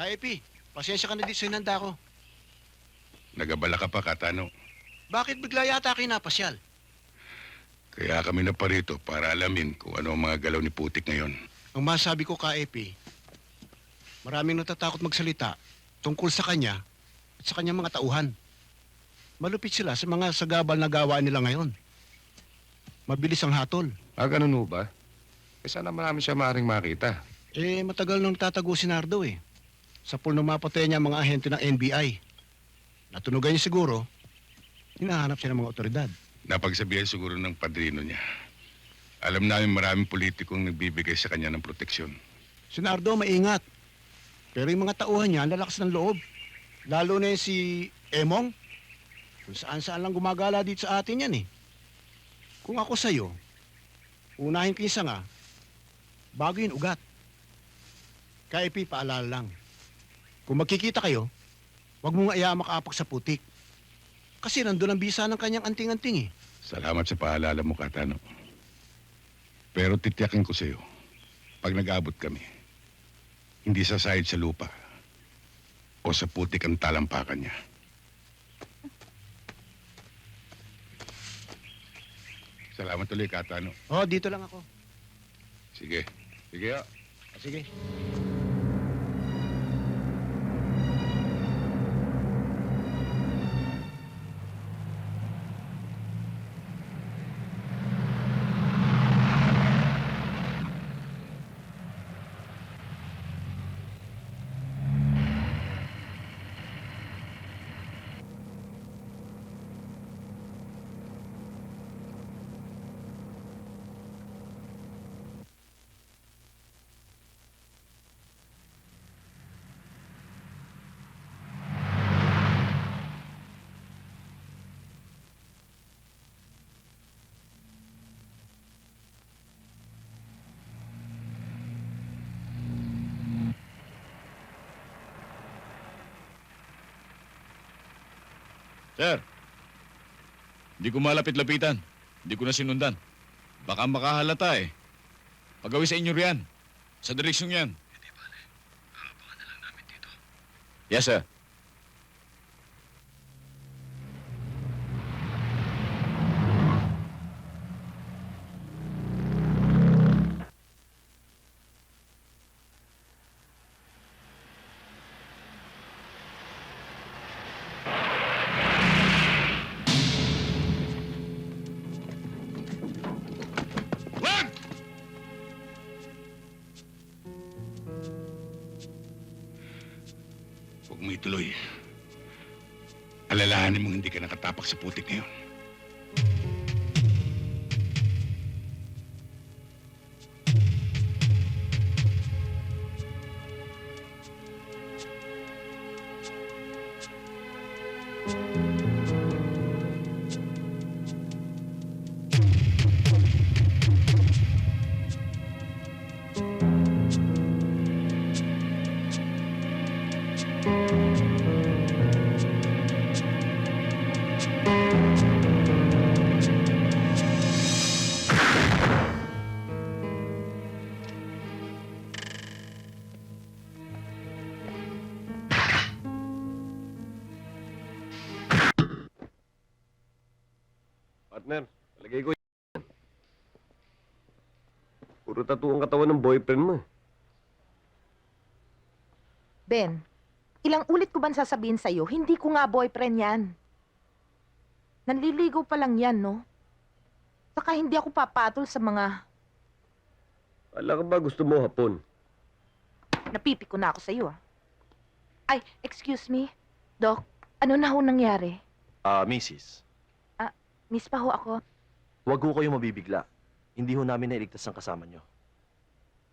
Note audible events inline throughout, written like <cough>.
Ka-Epi, pasensya ka na di sa hinanda ko. Nagabala ka pa, Katano. Bakit bigla yata kayo napasyal? Kaya kami na parito para alamin kung ano ang mga galaw ni Putik ngayon. Ang masabi ko, Ka-Epi, maraming natatakot magsalita tungkol sa kanya at sa kanyang mga tauhan. Malupit sila sa mga sagabal na gawa nila ngayon. Mabilis ang hatol. Ah, ganun ba? Eh, sana marami siya maaaring makita. Eh, matagal nang tatago si Nardo eh. Sa pool mapatay niya mga ahente ng NBI. Natunugan niya siguro, hinahanap siya ng mga otoridad. Napagsabihan siguro ng padrino niya. Alam namin maraming politikong nagbibigay sa kanya ng proteksyon. Si Nardo maingat. Pero yung mga tauhan niya, lalakas ng loob. Lalo na si Emong. Kung saan saan lang gumagala dito sa atin yan eh. Kung ako sa'yo, unahin ko yung sanga, bago yung ugat. Kaipi, paalala lang. Kung magkikita kayo, huwag mong iya makaapak sa putik. Kasi nandun ang bisa ng kanyang anting-anting eh. Salamat sa paalala mo, Katano. Pero titiyakin ko sa iyo, pag nag-abot kami, hindi sasayad sa lupa o sa putik ang talampakan niya. Salamat ulit, Katano. Oh, dito lang ako. Sige. Sige, ah. Sige. Sir, hindi ko malapit-lapitan. Hindi ko na sinundan. Baka makahalata eh. Pagawin sa inyo riyan. Sa direksyon yan. Yes, sir. Ituloy. Alalahanin mong hindi ka nakatapak sa putik ngayon. Partner, palagay ko yan. Puro tattoo ang katawan ng boyfriend mo eh. Ben, ilang ulit ko ba sasabihin sa'yo, hindi ko nga boyfriend yan. Nanliligaw pa lang yan, no? Saka hindi ako papatol sa mga Kala ka ba gusto mo hapon? napipiko na ako sa'yo, ah. Ay, excuse me. Doc, ano na ho nangyari? Ah, Mrs. Miss pa ho ako. Huwag ho kayong mabibigla. Hindi ho namin nailigtas ang kasama nyo.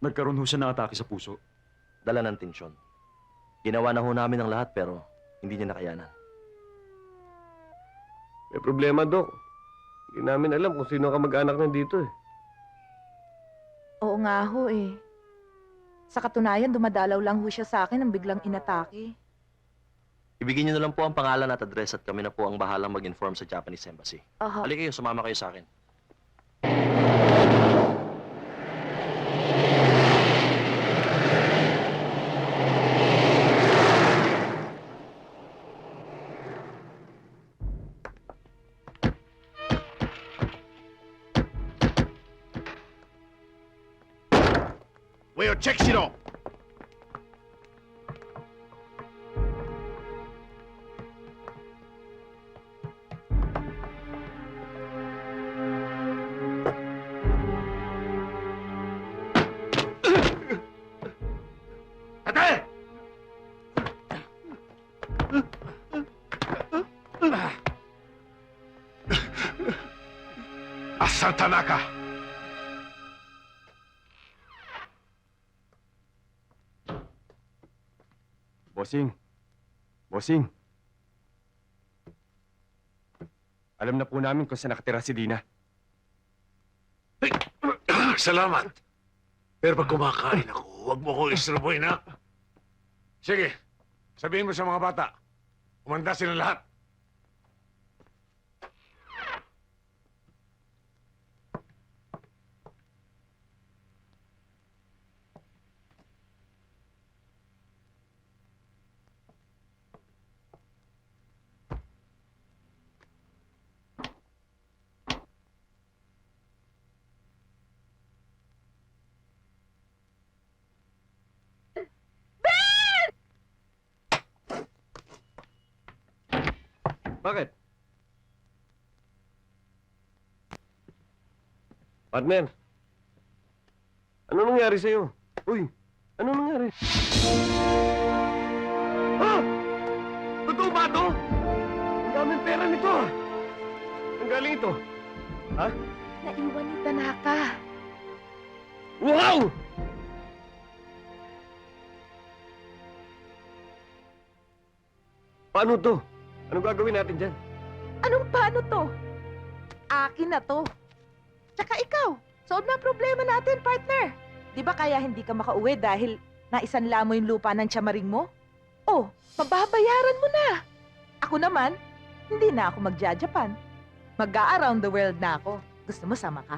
Nagkaroon ho siya ng atake sa puso. Dala ng tensyon. Ginawa na ho namin ang lahat pero hindi niya nakayanan. May problema, Dok. Hindi namin alam kung sino ka mag-anak nandito eh. Oo nga ho, eh. Sa katunayan, dumadalaw lang ho siya sa akin nang biglang inatake. Ibigay niyo na lang po ang pangalan at address at kami na po ang bahalang mag-inform sa Japanese Embassy. Oho. Halika kayo, sumama kayo sa akin. We'll check it off. Asa Tanaka? Bossing. Bossing. Alam na po namin kung saan nakatira si Dina. <clears throat> Salamat. Pero pag kumakain ako, huwag mo ko istroboy na. Sige, sabihin mo sa mga bata. Umanda sila lahat. Bakit? Partner. Ano nangyari sa'yo? Uy, ano nangyari? Ah! Totoo ba ito? Ang daming pera nito ah! Ang galing ito? Naiwan ni Tanaka. Wow! Paano to? Anong gagawin natin dyan? Anong paano to? Akin na to. Tsaka ikaw, solve na ang problema natin, partner. Di ba kaya hindi ka makauwi dahil naisanla mo yung lupa ng tsamaring mo? Oh, mababayaran mo na. Ako naman, hindi na ako magja-Japan. Mag-a-around the world na ako. Gusto mo sama ka?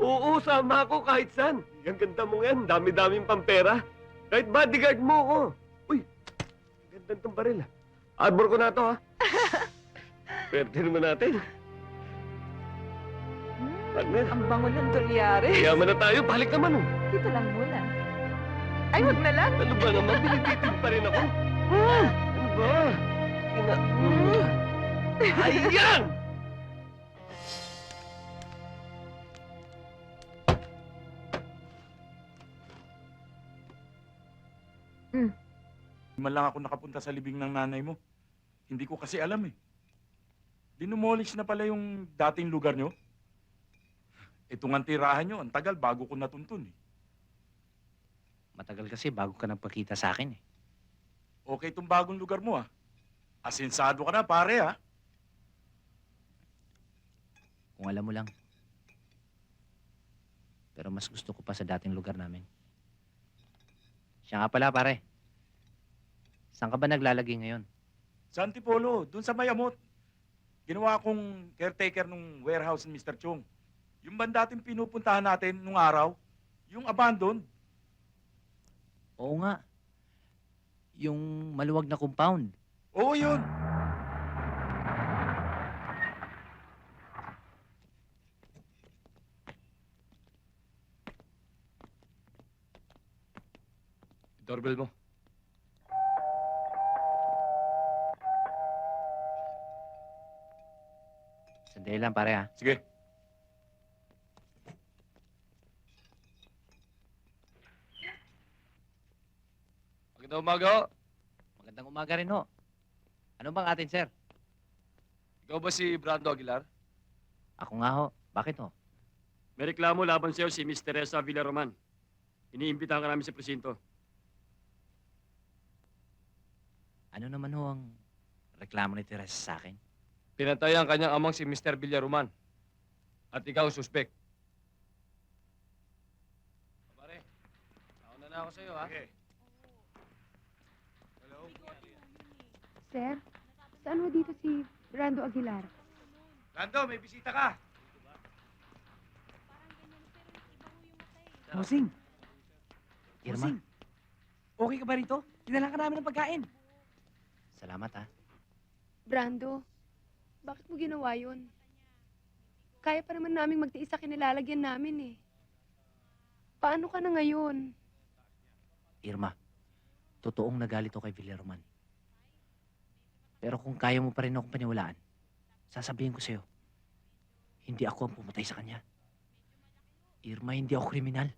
Oo, sama ako kahit saan. Ang ganda mo yan. Dami-daming pampera. Kahit bodyguard mo ako. Uy, ganda itong baril. ah. Arbor ko na to, ha? <laughs> Pwerte naman natin. Partner, Ang bango ng dolyare. yaman na tayo. Balik naman, oh. Dito lang muna. Ay, wag na lang. Ano ba naman? Binititig pa rin ako. Ano ba? Ina... Ayan! Man lang ako nakapunta sa libing ng nanay mo. Hindi ko kasi alam eh. Dinumolish na pala yung dating lugar nyo. Itong ang tirahan nyo, ang tagal bago ko natuntun eh. Matagal kasi bago ka nagpakita sa akin eh. Okay itong bagong lugar mo ah. Asensado ka na pare ah. Kung alam mo lang. Pero mas gusto ko pa sa dating lugar namin. Siya nga pala pare. Saan ka ba naglalagay ngayon? Sa Antipolo, dun sa Mayamot. Ginawa akong caretaker nung warehouse ni Mr. Chong. Yung banda dating pinupuntahan natin nung araw, yung abandoned. Oo nga. Yung maluwag na compound. Oo yun. Doorbell mo. Sandali lang pare ah. Sige. Magandang umaga. Magandang umaga rin ho. Ano bang atin sir? Ikaw ba si Brando Aguilar? Ako nga ho. Bakit ho? May reklamo laban sa'yo si Miss Teresa Villaroman. Iniimbitahan ka namin sa presinto. Ano naman ho ang reklamo ni Teresa sa akin? Pinatay ang kanyang amang si Mr. Villaroman. At ikaw ang suspek. Pare, nauna na ako sa'yo, ha? Okay. Sir, saan mo dito si Brando Aguilar? Lando, may bisita ka. Bossing, Irma, bossing. Okay ka ba rito? Dinala ka namin ng pagkain. salamat ah. Brando, bakit mo ginawa yun? Kaya pa naman naming magtiis sa kinilalagyan namin eh. Paano ka na ngayon? Irma, totoong nagalit ako kay Villaroman. Pero kung kaya mo pa rin akong paniwalaan, sasabihin ko sa'yo, hindi ako ang pumatay sa kanya. Irma, hindi ako kriminal.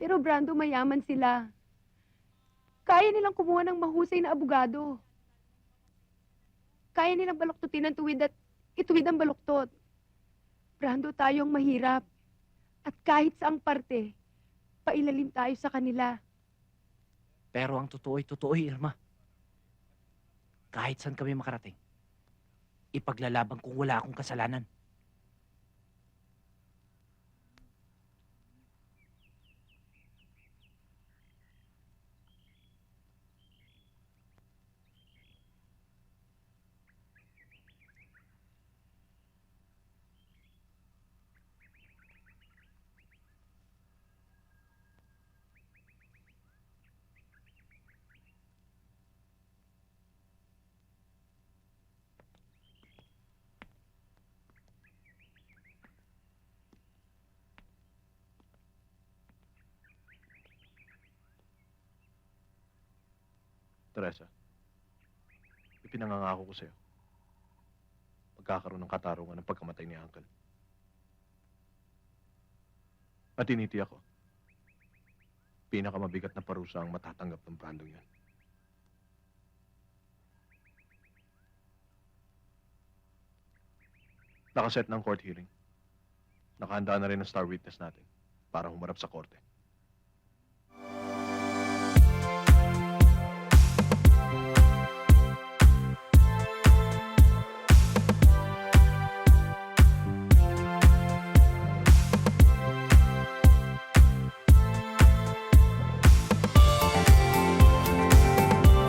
Pero Brando, mayaman sila. Kaya nilang kumuha ng mahusay na abogado. Kaya nilang baluktutin ang tuwid at ituwid ang baluktot. Brando, tayong mahirap. At kahit saang parte, pailalim tayo sa kanila. Pero ang totoo ay totoo, Irma. Kahit saan kami makarating, ipaglalaban kung wala akong kasalanan. Teresa, ipinangangako ko sa'yo. Magkakaroon ng katarungan ng pagkamatay ni Uncle. At tiniti ako. Pinakamabigat na parusa ang matatanggap ng brandong yan. Nakaset ng court hearing. Nakahanda na rin ang star witness natin para humarap sa korte.